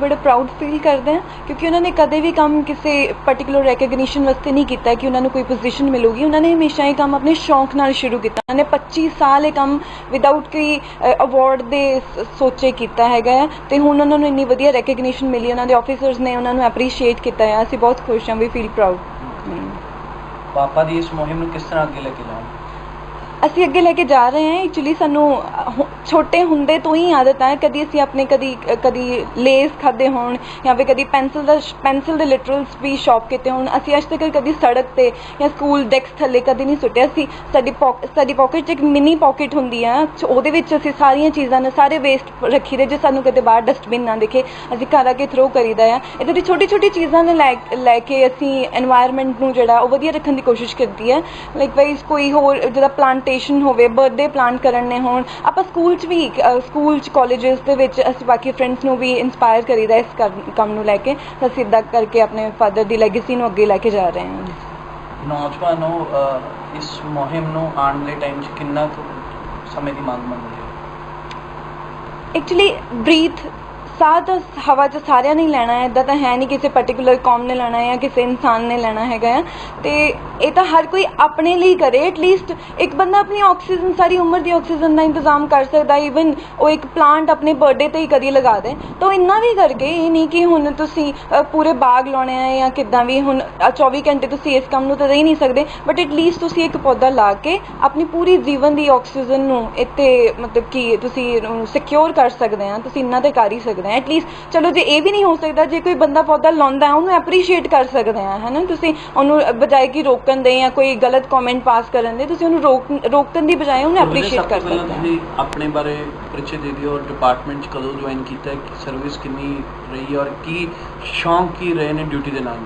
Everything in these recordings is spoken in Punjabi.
ਪ੍ਰਾਊਡ ਫੀਲ ਕਰਦੇ ਹਾਂ ਕਿਉਂਕਿ ਉਹਨਾਂ ਨੇ ਕਦੇ ਵੀ ਕੰਮ ਕਿਸੇ ਪਾਰਟਿਕੂਲਰ ਰੈਕਗਨੀਸ਼ਨ ਵਾਸਤੇ ਨਹੀਂ ਕੀਤਾ ਕਿ ਉਹਨਾਂ ਨੂੰ ਕੋਈ ਪੋਜੀਸ਼ਨ ਮਿਲੂਗੀ। ਉਹਨਾਂ ਨੇ ਹਮੇਸ਼ਾ ਇਹ ਕੰਮ ਆਪਣੇ ਸ਼ੌਂਕ ਨਾਲ ਸ਼ੁਰੂ ਕੀਤਾ। ਉਹਨਾਂ ਨੇ 25 ਸਾਲ ਇਹ ਕੰਮ ਵਿਦਆਊਟ ਕੋਈ ਅਵਾਰਡ ਦੇ ਸੋਚੇ ਕੀਤਾ ਹੈਗਾ ਹੈ ਤੇ ਹੁਣ ਉਹਨਾਂ ਨੂੰ ਇੰਨੀ ਵਧੀਆ ਰੈਕਗਨੀਸ਼ਨ ਮਿਲੀ ਉਹਨਾਂ ਦੇ ਆਫੀਸਰਸ ਨੇ ਉਹਨਾਂ ਨੂੰ ਐਪਰੀਸ਼ੀਏਟ ਕੀਤਾ ਹੈ ਅਸੀਂ ਬਹੁਤ ਖੁਸ਼ ਹਾਂ ਵੀ ਫੀਲ ਪ੍ਰਾਊਡ ਪਾਪਾ ਦੀ ਇਸ ਮੁਹਿੰਮ ਨੂੰ ਕਿਸ ਤਰ੍ਹਾਂ ਅੱਗੇ ਲੈ ਕੇ ਜਾਓ ਅਸੀਂ ਅੱਗੇ ਲੈ ਕੇ ਜਾ ਰਹੇ ਹਾਂ। ਐਕਚੁਅਲੀ ਸਾਨੂੰ ਛੋਟੇ ਹੁੰਦੇ ਤੋਂ ਹੀ ਆਦਤ ਹੈ ਕਦੀ ਅਸੀਂ ਆਪਣੇ, ਕਦੀ ਕਦੀ ਲੇਸ ਖਾਦੇ ਹੋਣ ਜਾਂ ਫਿਰ ਕਦੀ ਪੈਨਸਲ ਦਾ ਪੈਨਸਲ ਦੇ ਲਿਟਰਲਸ ਵੀ ਸ਼ਾਪ ਕੀਤੇ ਹੋਣ। ਅਸੀਂ ਅੱਜ ਤੱਕ ਕਦੀ ਸੜਕ ਤੇ ਜਾਂ ਸਕੂਲ ਡੈਕਸ ਥੱਲੇ ਕਦੀ ਨਹੀਂ ਸੁੱਟਿਆ। ਸੀ ਸਾਡੀ ਸਾਡੀ ਪਾਕਟ ਇੱਕ ਮਿਨੀ ਪਾਕਟ ਹੁੰਦੀ ਆ ਉਹਦੇ ਵਿੱਚ ਅਸੀਂ ਸਾਰੀਆਂ ਚੀਜ਼ਾਂ ਨੇ, ਸਾਰੇ ਵੇਸਟ ਰੱਖੀ ਦੇ ਜੇ ਸਾਨੂੰ ਕਦੇ ਬਾਹਰ ਡਸਟਬਿਨ ਨਾ ਦਿਖੇ। ਅਸੀਂ ਘਰ ਆ ਕੇ ਥਰੋ ਕਰੀਦਾ ਆ। ਇਦਾਂ ਦੀ ਛੋਟੀ ਛੋਟੀ ਚੀਜ਼ਾਂ ਨੇ ਲੈ ਲੈ ਕੇ ਅਸੀਂ এনवायरमेंट ਨੂੰ ਜਿਹੜਾ, ਉਹ ਵਧੀਆ ਰੱਖਣ ਦੀ ਕੋਸ਼ਿਸ਼ ਕਰਦੀ ਹੈ ਲਾਈਕ ਵਾਈਜ਼ ਕੋਈ ਹੋਰ ਜਿਹੜਾ ਪਲਾਂਟੇਸ਼ਨ ਹੋਵੇ ਬਰਥਡੇ ਪਲਾਂਟ ਕਰਨ ਨੇ ਹੋਣ, ਆਪਾਂ ਸਕੂਲ 'ਚ ਵੀ ਸਕੂਲ 'ਚ ਕਾਲਜਸ ਦੇ ਵਿੱਚ ਅਸੀਂ ਬਾਕੀ ਫਰੈਂਡਸ ਨੂੰ ਵੀ ਇਨਸਪਾਇਰ ਕਰੀਦਾ ਇਸ ਕਰ- ਕੰਮ ਨੂੰ ਲੈ ਕੇ। ਤਾਂ ਇੱਦਾਂ ਕਰਕੇ ਆਪਣੇ ਫਾਦਰ ਦੀ ਲੈਗੇਸੀ ਨੂੰ ਅੱਗੇ ਲੈ ਕੇ ਜਾ ਰਹੇ ਹਾਂ। ਨੌਜਵਾਨੋ ਅਹ, ਇਸ ਮੁਹਿੰਮ ਨੂੰ ਆਉਣ ਵਾਲੇ ਟਾਈਮ 'ਚ ਕਿੰਨਾ ਕੁ ਸਮੇਂ ਦੀ ਮੰਗ ਮੰਗਦੇ ਹੋ? ਐਕਚੁਅਲੀ ਬਰੀਥ ਸਾਹ ਤਾਂ ਹਵਾ 'ਚ ਸਾਰਿਆਂ ਨੇ ਹੀ ਲੈਣਾ ਹੈ ਇਦਾਂ ਤਾਂ ਹੈ ਨਹੀਂ ਕਿਸੇ ਪਾਰਟਿਕੂਲਰ ਕੌਮ ਨੇ ਲੈਣਾ ਹੈ ਜਾਂ ਕਿਸੇ ਇਨਸਾਨ ਨੇ ਲੈਣਾ ਹੈਗਾ ਆ ਤੇ ਇਹ ਤਾਂ ਹਰ ਕੋਈ ਆਪਣੇ ਲਈ ਕਰੇ ਐਟਲੀਸਟ ਇੱਕ ਬੰਦਾ ਆਪਣੀ ਆਕਸੀਜਨ ਸਾਰੀ ਉਮਰ ਦੀ ਆਕਸੀਜਨ ਦਾ ਇੰਤਜ਼ਾਮ ਕਰ ਸਕਦਾ ਇਵਨ ਉਹ ਇੱਕ ਪਲਾਂਟ ਆਪਣੇ ਬਰਥਡੇ ਤੇ ਹੀ ਕਦੀ ਲਗਾ ਦੇ। ਤਾਂ ਉਹ ਇੰਨਾ ਵੀ ਕਰਕੇ ਇਹ ਨਹੀਂ ਕਿ ਹੁਣ ਤੁਸੀਂ ਪੂਰੇ ਬਾਗ ਲਾਉਣੇ ਆ ਜਾਂ ਕਿੱਦਾਂ ਵੀ ਹੁਣ ਅ, 24 ਘੰਟੇ ਤੁਸੀਂ ਇਸ ਕੰਮ ਨੂੰ ਤਾਂ ਰਹੀ ਨਹੀਂ ਸਕਦੇ ਬਟ ਐਟਲੀਸਟ ਤੁਸੀਂ ਇੱਕ ਪੌਦਾ ਲਾ ਕੇ ਆਪਣੀ ਪੂਰੀ ਜੀਵਨ ਦੀ ਆਕਸੀਜਨ ਨੂੰ ਇੱਥੇ ਮਤਲਬ ਕਿ ਤੁਸੀਂ ਸਿਕਿਉਰ ਕਰ ਸਕਦੇ ਆ ਤੁਸੀਂ ਇੰਨਾ ਤੇ ਕਰ ਹੀ ਸਕਦੇ ਆ ਐਟਲੀਸਟ ਚਲੋ ਜੇ ਇਹ ਵੀ ਨਹੀਂ ਹੋ ਸਕਦਾ ਜੇ ਕੋਈ ਬੰਦਾ ਪੌਦਾ ਲਾਉਂਦਾ ਹੈ ਉਹਨੂੰ ਐਪਰੀਸ਼ੀਏਟ ਕਰ ਸਕਦੇ ਆ ਹੈਨਾ ਤੁਸੀਂ ਉਹਨੂੰ ਬਜਾਏ ਕਿ ਰੋਕਣ ਦੇ ਜਾਂ ਕੋਈ ਗਲਤ ਕਮੈਂਟ ਪਾਸ ਕਰਨ ਦੇ ਤੁਸੀਂ ਉਹਨੂੰ ਰੋਕ ਰੋਕਣ ਦੀ ਬਜਾਏ ਉਹਨੂੰ ਐਪਰੀਸ਼ੀਏਟ ਕਰ ਸਕਦੇ ਆ ਤੁਸੀਂ ਆਪਣੇ ਬਾਰੇ ਪਰਿਚੈ ਦੇ ਦਿਓ ਔਰ ਡਿਪਾਰਟਮੈਂਟ 'ਚ ਕਦੋਂ ਜੁਆਇਨ ਕੀਤਾ ਹੈ ਸਰਵਿਸ ਕਿੰਨੀ ਰਹੀ ਹੈ ਔਰ ਕੀ ਸ਼ੌਂਕ ਕੀ ਰਹੇ ਨੇ ਡਿਊਟੀ ਦੇ ਨਾਲ?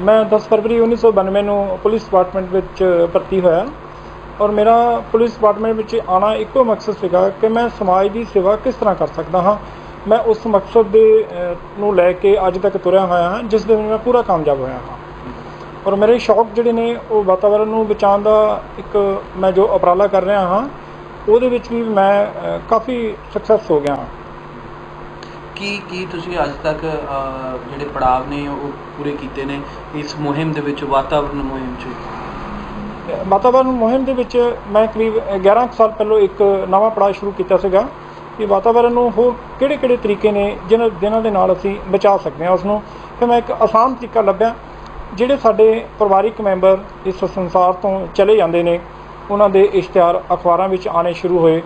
ਮੈਂ 10 ਫਰਵਰੀ 1992 ਨੂੰ ਪੁਲਿਸ ਡਿਪਾਰਟਮੈਂਟ ਵਿੱਚ ਭਰਤੀ ਹੋਇਆ ਔਰ ਮੇਰਾ ਪੁਲਿਸ ਡਿਪਾਰਟਮੈਂਟ ਵਿੱਚ ਆਣਾ ਇੱਕੋ ਮਕਸਦ ਸੀਗਾ ਕਿ ਮੈਂ ਸਮਾਜ ਦੀ ਸੇਵਾ ਕਿਸ ਤਰ੍ਹਾਂ ਕਰ ਸਕਦਾ ਹਾਂ ਮੈਂ ਉਸ ਮਕਸਦ ਦੇ ਨੂੰ ਲੈ ਕੇ ਅੱਜ ਤੱਕ ਤੁਰਿਆ ਹੋਇਆ ਹਾਂ ਜਿਸ ਦੇ ਵਿੱਚ ਮੈਂ ਪੂਰਾ ਕਾਮਯਾਬ ਹੋਇਆ ਹਾਂ। ਔਰ ਮੇਰੇ ਸ਼ੌਕ ਜਿਹੜੇ ਨੇ ਉਹ ਵਾਤਾਵਰਣ ਨੂੰ ਬਚਾਉਣ ਦਾ ਇੱਕ ਮੈਂ ਜੋ ਉਪਰਾਲਾ ਕਰ ਰਿਹਾ ਹਾਂ ਉਹਦੇ ਵਿੱਚ ਵੀ ਮੈਂ ਕਾਫੀ ਸਕਸੈਸ ਹੋ ਗਿਆ ਹਾਂ। ਕੀ ਕੀ ਤੁਸੀਂ ਅੱਜ ਤੱਕ ਜਿਹੜੇ ਪੜਾਅ ਨੇ ਉਹ ਪੂਰੇ ਕੀਤੇ ਨੇ? ਇਸ ਮੁਹਿੰਮ ਦੇ ਵਿੱਚ ਵਾਤਾਵਰਣ ਮੁਹਿੰਮ 'ਚ? ਵਾਤਾਵਰਣ ਮੁਹਿੰਮ ਦੇ ਵਿੱਚ ਮੈਂ ਕਰੀਬ 11 ਕੁ ਸਾਲ ਪਹਿਲਾਂ ਇੱਕ ਨਵਾਂ ਪੜਾਅ ਸ਼ੁਰੂ ਕੀਤਾ ਸੀਗਾ। ਕਿ ਵਾਤਾਵਰਣ ਨੂੰ ਹੋਰ ਕਿਹੜੇ-ਕਿਹੜੇ ਤਰੀਕੇ ਨੇ ਜਿਨ੍ਹਾਂ ਜਿਨ੍ਹਾਂ ਦੇ ਨਾਲ ਅਸੀਂ ਬਚਾ ਸਕਦੇ ਹਾਂ ਉਸ ਨੂੰ ਫਿਰ ਮੈਂ ਇੱਕ ਆਸਾਨ ਤਰੀਕਾ ਲੱਭਿਆ, ਜਿਹੜੇ ਸਾਡੇ ਪਰਿਵਾਰਿਕ ਮੈਂਬਰ ਇਸ ਸੰਸਾਰ ਤੋਂ ਚਲੇ ਜਾਂਦੇ ਨੇ, ਉਹਨਾਂ ਦੇ ਇਸ਼ਤਿਹਾਰ ਅਖਬਾਰਾਂ ਵਿੱਚ ਆਣੇ ਸ਼ੁਰੂ ਹੋਏ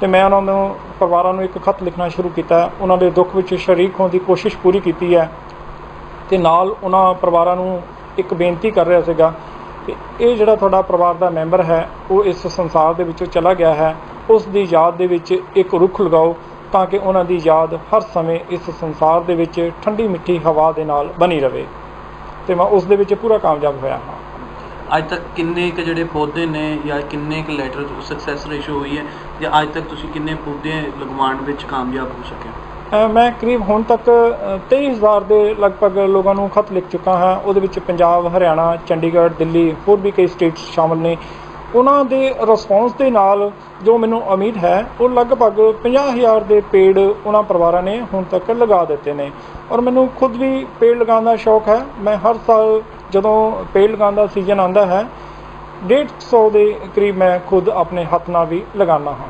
ਤੇ ਮੈਂ ਉਹਨਾਂ ਨੂੰ, ਪਰਿਵਾਰਾਂ ਨੂੰ ਇੱਕ ਖਤ ਲਿਖਣਾ ਸ਼ੁਰੂ ਕੀਤਾ। ਉਹਨਾਂ ਦੇ ਦੁੱਖ ਵਿੱਚ ਸ਼ਰੀਕ ਹੋਣ ਦੀ ਕੋਸ਼ਿਸ਼ ਪੂਰੀ ਕੀਤੀ ਹੈ ਤੇ ਨਾਲ ਉਹਨਾਂ ਪਰਿਵਾਰਾਂ ਨੂੰ ਇੱਕ ਬੇਨਤੀ ਕਰ ਰਿਹਾ ਸੀਗਾ ਇਹ ਜਿਹੜਾ ਤੁਹਾਡਾ ਪਰਿਵਾਰ ਦਾ ਮੈਂਬਰ ਹੈ ਉਹ ਇਸ ਸੰਸਾਰ ਦੇ ਵਿੱਚੋਂ ਚਲਾ ਗਿਆ ਹੈ। ਉਸ ਦੀ ਯਾਦ ਦੇ ਵਿੱਚ ਇੱਕ ਰੁੱਖ ਲਗਾਓ ਤਾਂ ਕਿ ਉਹਨਾਂ ਦੀ ਯਾਦ ਹਰ ਸਮੇਂ ਇਸ ਸੰਸਾਰ ਦੇ ਵਿੱਚ ਠੰਡੀ ਮਿੱਠੀ ਹਵਾ ਦੇ ਨਾਲ ਬਣੀ ਰਵੇ। ਤੇ ਮੈਂ ਉਸ ਦੇ ਵਿੱਚ ਪੂਰਾ ਕਾਮਯਾਬ ਹੋਇਆ ਹਾਂ। ਅੱਜ ਤੱਕ ਕਿੰਨੇ ਕੁ ਜਿਹੜੇ ਪੌਦੇ ਨੇ ਜਾਂ ਕਿੰਨੇ ਕੁ ਲੈਟਰ ਸਕਸੈਸ ਰੇਸ਼ੋ ਹੋਈ ਹੈ ਜਾਂ ਅੱਜ ਤੱਕ ਤੁਸੀਂ ਕਿੰਨੇ ਪੌਦੇ ਲਗਵਾਉਣ ਵਿੱਚ ਕਾਮਯਾਬ ਹੋ ਸਕੇ ਅ, ਮੈਂ ਕਰੀਬ ਹੁਣ ਤੱਕ ਅ, 23000 ਦੇ ਲਗਭਗ ਲੋਕਾਂ ਨੂੰ ਖਤ ਲਿਖ ਚੁੱਕਾ ਹਾਂ। ਉਹਦੇ ਵਿੱਚ ਪੰਜਾਬ ਹਰਿਆਣਾ ਚੰਡੀਗੜ੍ਹ ਦਿੱਲੀ ਹੋਰ ਵੀ ਕਈ ਸਟੇਟਸ ਸ਼ਾਮਲ ਨੇ। ਉਹਨਾਂ ਦੇ ਰਿਸਪੌਂਸ ਦੇ ਨਾਲ ਜੋ ਮੈਨੂੰ ਉਮੀਦ ਹੈ ਉਹ ਲਗਭਗ 50000 ਦੇ ਪੇੜ ਉਹਨਾਂ ਪਰਿਵਾਰਾਂ ਨੇ ਹੁਣ ਤੱਕ ਲਗਾ ਦਿੱਤੇ ਨੇ। ਔਰ ਮੈਨੂੰ ਖੁਦ ਵੀ ਪੇੜ ਲਗਾਉਣ ਦਾ ਸ਼ੌਕ ਹੈ। ਮੈਂ ਹਰ ਸਾਲ ਜਦੋਂ ਪੇੜ ਲਗਾਉਣ ਦਾ ਸੀਜ਼ਨ ਆਉਂਦਾ ਹੈ 150 ਦੇ ਕਰੀਬ ਮੈਂ ਖੁਦ ਆਪਣੇ ਹੱਥ ਨਾਲ ਵੀ ਲਗਾਉਂਦਾ ਹਾਂ।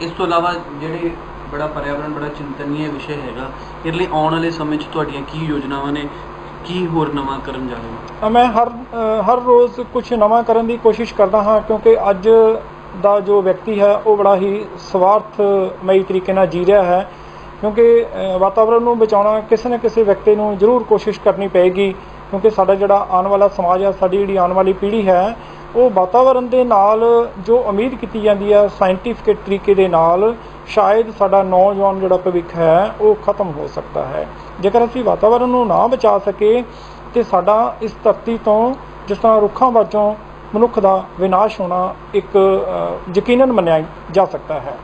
ਇਸ ਤੋਂ ਇਲਾਵਾ ਜਿਹੜੇ ਬੜਾ ਪਰਿਆਵਰਣ ਬੜਾ ਚਿੰਤਨੀय ਵਿਸ਼ੇ ਹੈਗਾ। ਇਹਦੇ ਲਈ ਆਉਣ ਵਾਲੇ ਸਮੇਂ 'ਚ ਤੁਹਾਡੀਆਂ ਕੀ ਯੋਜਨਾਵਾਂ ਨੇ? ਕੀ ਹੋਰ ਨਵਾਂ ਕਰਨ ਜਾ ਰਹੇ ਹੋ? ਮੈਂ ਹਰ ਹਰ ਰੋਜ਼ ਕੁਝ ਨਵਾਂ ਕਰਨ ਦੀ ਕੋਸ਼ਿਸ਼ ਕਰਦਾ ਹਾਂ ਕਿਉਂਕਿ ਅੱਜ ਦਾ ਜੋ ਵਿਅਕਤੀ ਹੈ ਉਹ ਬੜਾ ਹੀ ਸਵਾਰਥਮਈ ਤਰੀਕੇ ਨਾਲ ਜੀ ਰਿਹਾ ਹੈ। ਕਿਉਂਕਿ ਅ, ਵਾਤਾਵਰਣ ਨੂੰ ਬਚਾਉਣਾ ਕਿਸੇ ਨਾ ਕਿਸੇ ਵਿਅਕਤੀ ਨੂੰ ਜ਼ਰੂਰ ਕੋਸ਼ਿਸ਼ ਕਰਨੀ ਪਏਗੀ ਕਿਉਂਕਿ ਸਾਡਾ ਜਿਹੜਾ ਆਉਣ ਵਾਲਾ ਸਮਾਜ ਹੈ ਸਾਡੀ ਜਿਹੜੀ ਆਉਣ ਵਾਲੀ ਪੀੜ੍ਹੀ ਹੈ ਉਹ ਵਾਤਾਵਰਣ ਦੇ ਨਾਲ ਜੋ ਉਮੀਦ ਕੀਤੀ ਜਾਂਦੀ ਹੈ ਸਾਇੰਟੀਫਿਕ ਤਰੀਕੇ ਦੇ ਨਾਲ ਸ਼ਾਇਦ ਸਾਡਾ ਨੌਜਵਾਨ ਜਿਹੜਾ ਭਵਿੱਖ ਹੈ, ਉਹ ਖਤਮ ਹੋ ਸਕਦਾ ਹੈ। ਜੇਕਰ ਅਸੀਂ ਵਾਤਾਵਰਣ ਨੂੰ ਨਾ ਬਚਾ ਸਕੇ ਤੇ ਸਾਡਾ ਇਸ ਧਰਤੀ ਤੋਂ ਜਿਸ ਤਰ੍ਹਾਂ ਰੁੱਖਾਂ ਵਜੋਂ ਮਨੁੱਖ ਦਾ ਵਿਨਾਸ਼ ਹੋਣਾ ਇੱਕ ਯਕੀਨਨ ਮੰਨਿਆ ਜਾ ਸਕਦਾ ਹੈ।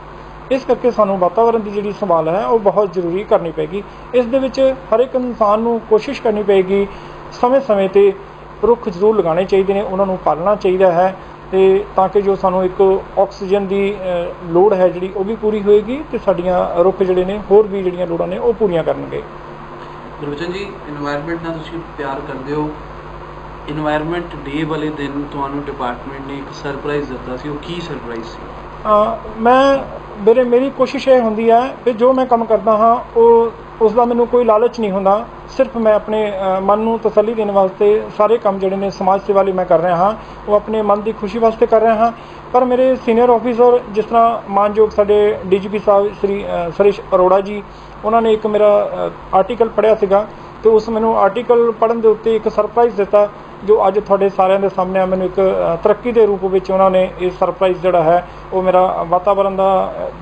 ਇਸ ਕਰਕੇ ਸਾਨੂੰ ਵਾਤਾਵਰਣ ਦੀ ਜਿਹੜੀ ਸੰਭਾਲ ਹੈ, ਉਹ ਬਹੁਤ ਜ਼ਰੂਰੀ ਕਰਨੀ ਪਏਗੀ। ਇਸ ਦੇ ਵਿੱਚ ਹਰ ਇੱਕ ਇਨਸਾਨ ਨੂੰ ਕੋਸ਼ਿਸ਼ ਕਰਨੀ ਪਏਗੀ, ਸਮੇਂ-ਸਮੇਂ ਤੇ ਰੁੱਖ ਜ਼ਰੂਰ ਲਗਾਉਣੇ ਚਾਹੀਦੇ ਨੇ, ਉਹਨਾਂ ਨੂੰ ਪਾਲਣਾ ਚਾਹੀਦਾ ਹੈ। ਤੇ ਤਾਂ ਕਿ ਜੋ ਸਾਨੂੰ ਇੱਕ ਆਕਸੀਜਨ ਦੀ ਲੋੜ ਹੈ ਜਿਹੜੀ ਉਹ ਵੀ ਪੂਰੀ ਹੋਏਗੀ ਤੇ ਸਾਡੀਆਂ ਰੁੱਖ ਜਿਹੜੇ ਨੇ ਹੋਰ ਵੀ ਜਿਹੜੀਆਂ ਲੋੜਾਂ ਨੇ ਉਹ ਪੂਰੀਆਂ ਕਰਨਗੇ। ਗੁਰਵਚਨ ਜੀ এনवायरमेंट ਨਾਲ ਤੁਸੀਂ ਪਿਆਰ ਕਰਦੇ ਹੋ। এনवायरमेंट ਡੇ ਵਾਲੇ ਦਿਨ ਤੁਹਾਨੂੰ ਡਿਪਾਰਟਮੈਂਟ ਨੇ ਇੱਕ ਸਰਪ੍ਰਾਈਜ਼ ਦਿੱਤਾ ਸੀ। ਉਹ ਕੀ ਸਰਪ੍ਰਾਈਜ਼ ਸੀ? ਮੈਂ ਮੇਰੇ ਮੇਰੀ ਕੋਸ਼ਿਸ਼ ਇਹ ਹੁੰਦੀ ਹੈ ਕਿ ਜੋ ਮੈਂ ਕੰਮ ਕਰਦਾ ਹਾਂ ਉਹ ਉਸ ਦਾ ਮੈਨੂੰ ਕੋਈ ਲਾਲਚ ਨਹੀਂ ਹੁੰਦਾ। ਸਿਰਫ ਮੈਂ ਆਪਣੇ ਮਨ ਨੂੰ ਤਸੱਲੀ ਦੇਣ ਵਾਸਤੇ ਸਾਰੇ ਕੰਮ ਜਿਹੜੇ ਨੇ ਸਮਾਜ ਸੇਵਾ ਲਈ ਮੈਂ ਕਰ ਰਿਹਾ ਹਾਂ ਉਹ ਆਪਣੇ ਮਨ ਦੀ ਖੁਸ਼ੀ ਵਾਸਤੇ ਕਰ ਰਿਹਾ ਹਾਂ। ਪਰ ਮੇਰੇ ਸੀਨੀਅਰ ਆਫੀਸਰ ਜਿਸ ਤਰ੍ਹਾਂ ਮਾਨਯੋਗ ਸਾਡੇ ਡੀਜੀਪੀ ਸਾਹਿਬ ਸ੍ਰੀ ਅ, ਸੁਰੇਸ਼ ਅਰੋੜਾ ਜੀ ਉਹਨਾਂ ਨੇ ਇੱਕ ਮੇਰਾ ਆਰਟੀਕਲ ਪੜ੍ਹਿਆ ਸੀਗਾ ਤੇ ਉਸ ਮੈਨੂੰ ਆਰਟੀਕਲ ਪੜ੍ਹਨ ਦੇ ਉੱਤੇ ਇੱਕ ਸਰਪ੍ਰਾਈਜ਼ ਦਿੱਤਾ ਜੋ ਅੱਜ ਤੁਹਾਡੇ ਸਾਰਿਆਂ ਦੇ ਸਾਹਮਣੇ ਆ। ਮੈਨੂੰ ਇੱਕ ਤਰੱਕੀ ਦੇ ਰੂਪ ਵਿੱਚ ਉਹਨਾਂ ਨੇ ਇਹ ਸਰਪ੍ਰਾਈਜ਼ ਜਿਹੜਾ ਹੈ ਉਹ ਮੇਰਾ ਵਾਤਾਵਰਣ ਦਾ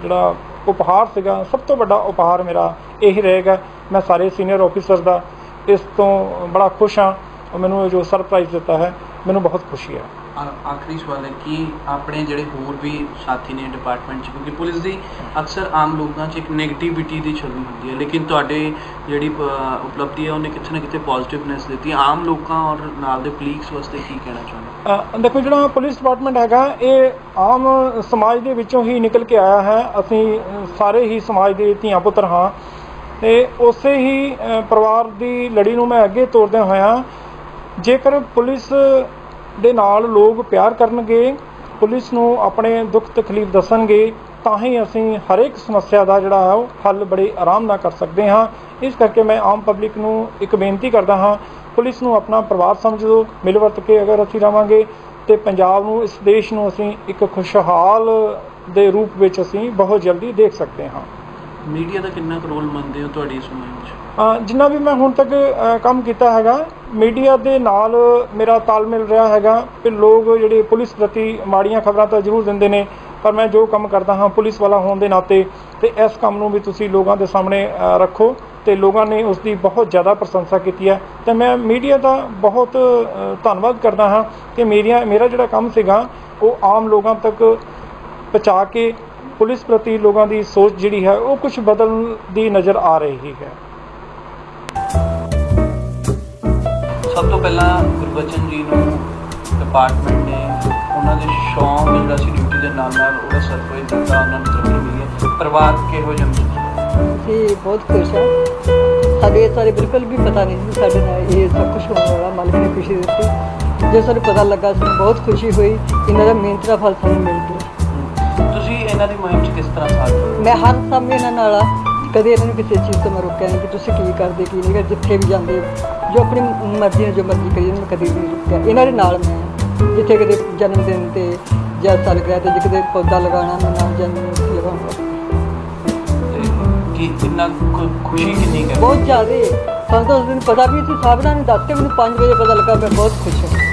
ਜਿਹੜਾ ਉਪਹਾਰ ਸੀਗਾ, ਸਭ ਤੋਂ ਵੱਡਾ ਉਪਹਾਰ ਮੇਰਾ ਇਹੀ ਰਹੇਗਾ। ਮੈਂ ਸਾਰੇ ਸੀਨੀਅਰ ਆਫੀਸਰ ਦਾ ਇਸ ਤੋਂ ਬੜਾ ਖੁਸ਼ ਹਾਂ। ਮੈਨੂੰ ਇਹ ਜੋ ਸਰਪ੍ਰਾਈਜ਼ ਦਿੱਤਾ ਹੈ, ਮੈਨੂੰ ਬਹੁਤ ਖੁਸ਼ੀ ਹੈ। ਆ- ਆਖਰੀ ਸਵਾਲ ਹੈ ਕਿ ਆਪਣੇ ਜਿਹੜੇ ਹੋਰ ਵੀ ਸਾਥੀ ਨੇ ਡਿਪਾਰਟਮੈਂਟ 'ਚ ਕਿਉਂਕਿ ਪੁਲਿਸ ਦੀ ਅਕਸਰ ਆਮ ਲੋਕਾਂ 'ਚ ਇੱਕ 네ਗੇਟਿਵਿਟੀ ਦੀ ਛਵੀ ਹੁੰਦੀ ਹੈ ਲੇਕਿਨ ਤੁਹਾਡੇ ਜਿਹੜੀ ਅ, ਉਪਲਬਧੀ ਹੈ ਉਹਨੇ ਕਿਤੇ ਨਾ ਕਿਤੇ ਪੋਜ਼ਿਟਿਵਨੈਸ ਦਿੱਤੀ ਆਮ ਲੋਕਾਂ ਔਰ ਨਾਲ ਦੇ ਕਲੀਗਸ ਵਾਸਤੇ ਕੀ ਕਹਿਣਾ ਚਾਹੁੰਦੇ ਦੇਖੋ ਜਿਹੜਾ ਪੁਲਿਸ ਡਿਪਾਰਟਮੈਂਟ ਹੈਗਾ ਇਹ ਆਮ ਸਮਾਜ ਦੇ ਵਿੱਚੋਂ ਹੀ ਨਿਕਲ ਕੇ ਆਇਆ ਹੈ। ਅਸੀਂ ਸਾਰੇ ਹੀ ਸਮਾਜ ਦੇ ਧੀਆਂ ਪੁੱਤਰ ਹਾਂ। ਤੇ ਉਸੇ ਹੀ ਪਰਿਵਾਰ ਦੀ ਲੜੀ ਨੂੰ ਮੈਂ ਅੱਗੇ ਤੋਰਦਿਆਂ ਹੋਇਆਂ ਜੇਕਰ ਪੁਲਿਸ ਦੇ ਨਾਲ ਲੋਕ ਪਿਆਰ ਕਰਨਗੇ, ਪੁਲਿਸ ਨੂੰ ਆਪਣੇ ਦੁੱਖ ਤਕਲੀਫ ਦੱਸਣਗੇ, ਤਾਂ ਹੀ ਅਸੀਂ ਹਰੇਕ ਸਮੱਸਿਆ ਦਾ ਜਿਹੜਾ ਹੈ ਉਹ ਹੱਲ ਬੜੇ ਆਰਾਮ ਨਾਲ ਕਰ ਸਕਦੇ ਹਾਂ। ਇਸ ਕਰਕੇ ਮੈਂ ਆਮ ਪਬਲਿਕ ਨੂੰ ਇੱਕ ਬੇਨਤੀ ਕਰਦਾ ਹਾਂ, ਪੁਲਿਸ ਨੂੰ ਆਪਣਾ ਪਰਿਵਾਰ ਸਮਝੋ, ਮਿਲ ਵਰਤ ਕੇ ਅਗਰ ਅਸੀਂ ਰਵਾਂਗੇ ਤੇ ਪੰਜਾਬ ਨੂੰ, ਇਸ ਦੇਸ਼ ਨੂੰ ਅਸੀਂ ਇੱਕ ਖੁਸ਼ਹਾਲ ਦੇ ਰੂਪ ਵਿੱਚ ਅਸੀਂ ਬਹੁਤ ਜਲਦੀ ਦੇਖ ਸਕਦੇ ਹਾਂ। ਮੀਡੀਆ ਦਾ ਕਿੰਨਾ ਕੁ ਰੋਲ ਮੰਨਦੇ ਹੋ ਤੁਹਾਡੀ ਇਸ ਮੁਹਿੰਮ 'ਚ ਜਿੰਨਾ ਵੀ ਮੈਂ ਹੁਣ ਤੱਕ ਕੰਮ ਕੀਤਾ ਹੈਗਾ, ਮੀਡੀਆ ਦੇ ਨਾਲ ਮੇਰਾ ਤਾਲਮੇਲ ਰਿਹਾ ਹੈਗਾ ਕਿ ਲੋਕ ਜਿਹੜੇ ਪੁਲਿਸ ਪ੍ਰਤੀ ਮਾੜੀਆਂ ਖਬਰਾਂ ਤਾਂ ਜ਼ਰੂਰ ਦਿੰਦੇ ਨੇ, ਪਰ ਮੈਂ ਜੋ ਕੰਮ ਕਰਦਾ ਹਾਂ ਪੁਲਿਸ ਵਾਲਾ ਹੋਣ ਦੇ ਨਾਤੇ ਤੇ ਇਸ ਕੰਮ ਨੂੰ ਵੀ ਤੁਸੀਂ ਲੋਕਾਂ ਦੇ ਸਾਹਮਣੇ ਰੱਖੋ ਤੇ ਲੋਕਾਂ ਨੇ ਉਸ ਦੀ ਬਹੁਤ ਜ਼ਿਆਦਾ ਪ੍ਰਸ਼ੰਸਾ ਕੀਤੀ ਹੈ। ਤੇ ਮੈਂ ਮੀਡੀਆ ਦਾ ਬਹੁਤ ਧੰਨਵਾਦ ਕਰਦਾ ਹਾਂ ਕਿ ਮੇਰੀਆਂ ਮੇਰਾ ਜਿਹੜਾ ਕੰਮ ਸੀਗਾ, ਉਹ ਆਮ ਲੋਕਾਂ ਤੱਕ ਪਹੁੰਚਾ ਕੇ ਪੁਲਿਸ ਪ੍ਰਤੀ ਲੋਕਾਂ ਦੀ ਸੋਚ ਜਿਹੜੀ ਹੈ, ਉਹ ਕੁਝ ਬਦਲਦੀ ਨਜ਼ਰ ਆ ਰਹੀ ਹੈ। ਸਭ ਤੋਂ ਪਹਿਲਾਂ ਗੁਰਬਚਨ ਜੀ ਨੂੰ ਡਿਪਾਰਟਮੈਂਟ ਨੇ ਉਹਨਾਂ ਦੇ ਸ਼ੌਂਕ ਜਿਹੜਾ ਸੀ ਡਿਊਟੀ ਦੇ ਨਾਲ ਨਾਲ ਉਹਦਾ ਸਰਪ੍ਰਾਈਜ਼ ਦਿੱਤਾ ਉਹਨਾਂ ਨੂੰ ਤਰੱਕੀ ਮਿਲੀ ਹੈ। ਪਰਿਵਾਰ ਕਿਹੋ ਜਿਹਾ ਮਹਿਸੂਸ ਅਸੀਂ ਬਹੁਤ ਖੁਸ਼ ਹਾਂ। ਸਾਡੇ ਸਾਰੇ ਬਿਲਕੁਲ ਵੀ ਪਤਾ ਨਹੀਂ ਸੀ ਸਾਡੇ ਨਾਲ ਇਹ ਸਭ ਕੁਝ ਹੋਣ ਵਾਲਾ ਮਾਲਕ ਨੇ ਖੁਸ਼ੀ ਦਿੱਤੀ। ਜੇ ਸਾਨੂੰ ਪਤਾ ਲੱਗਾ ਸਾਨੂੰ ਬਹੁਤ ਖੁਸ਼ੀ ਹੋਈ ਇਹਨਾਂ ਦਾ ਮਿਹਨਤ ਦਾ ਫਲ ਸਾਨੂੰ ਮਿਲ ਗਿਆ। ਤੁਸੀਂ ਇਹਨਾਂ ਦੀ ਮੁਹਿੰਮ 'ਚ ਕਿਸ ਤਰ੍ਹਾਂ ਸਾਥ ਮੈਂ ਹਰ ਸਮੇਂ ਇਹਨਾਂ ਨਾਲ ਆ ਕਦੇ ਇਹਨਾਂ ਨੂੰ ਕਿਸੇ ਚੀਜ਼ ਤੋਂ ਮੈਂ ਰੋਕਿਆ ਨਹੀਂ ਕਿ ਤੁਸੀਂ ਕੀ ਕਰਦੇ ਕੀ ਨਹੀਂ ਜਿੱਥੇ ਵੀ ਜਾਂਦੇ ਜੋ ਆਪਣੀ ਮਰਜ਼ੀ ਨਾਲ ਜੋ ਮਰਜ਼ੀ ਕਰੀ ਮੈਂ ਕਦੇ ਵੀ ਨਹੀਂ ਰੁਕਿਆ। ਇਹਨਾਂ ਦੇ ਨਾਲ ਮੈਂ। ਜਿੱਥੇ ਕਦੇ ਜਨਮ ਦਿਨ ਤੇ ਜਾਂ ਸਾਲਗਿਰਾ ਤੇ ਜੇ ਕਿਤੇ ਪੌਦਾ ਲਗਾਉਣਾ ਮੈਂ ਨਾਲ ਉੱਥੇ ਲਗਾਉਂਦਾ। ਤੇ ਕੀ ਕਿੰਨਾ ਖੁਸ਼ੀ ਕਿੰਨੀ ਕੁ ਹੈ? ਬਹੁਤ ਜ਼ਿਆਦਾ। ਸਾਨੂੰ ਤਾਂ ਉਸ ਦਿਨ ਪਤਾ ਵੀ ਸੀ ਸਾਹਿਬਾਂ ਨੇ ਦੱਸ ਕੇ ਮੈਨੂੰ 5 ਵਜੇ ਪਤਾ ਲੱਗਾ ਮੈਂ ਬਹੁਤ ਖੁਸ਼ ਹਾਂ।